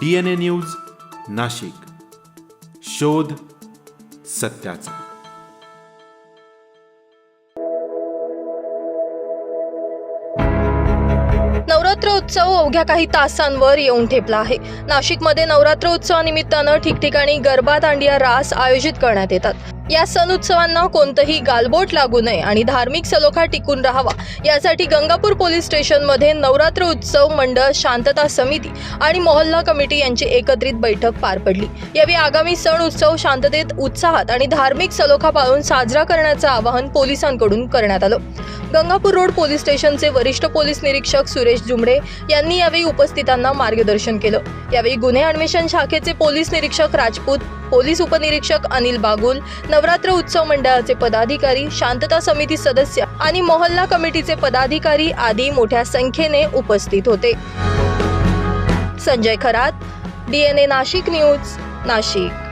D news ए न्यूज नाशिक. शोध सत्याचा. नवरात्र उत्सव अवघ्या काही तासांवर येऊन ठेपला आहे. नाशिकमध्ये नवरात्र उत्सवानिमित्तानं ठिकठिकाणी गरबा दांडिया रास आयोजित करण्यात येतात. या सण उत्सवांना कोणतंही गालबोट लागू नये आणि धार्मिक सलोखा टिकून राहावा. यासाठी गंगापूर पोलीस स्टेशनमध्ये नवरात्र उत्सव मंडळ शांतता समिती आणि मोहल्ला कमिटी यांची एकत्रित बैठक पार पडली. यावेळी आगामी सण उत्सव शांततेत उत्साहात आणि धार्मिक सलोखा पाळून साजरा करण्याचं आवाहन पोलिसांकडून करण्यात आलं. गंगापूर रोड पोलीस स्टेशनचे वरिष्ठ पोलीस निरीक्षक सुरेश जुमडे यांनी यावेळी उपस्थितांना मार्गदर्शन केलं. यावेळी गुन्हे अन्वेषण शाखेचे पोलीस निरीक्षक राजपूत पोलीस उपनिरीक्षक अनिल बागुल नवरात्र उत्सव मंडळाचे पदाधिकारी शांतता समिती सदस्य आणि मोहल्ला कमिटीचे पदाधिकारी आदी मोठ्या संख्येने उपस्थित होते. Sanjay Kharat DNA Nashik news Nashik.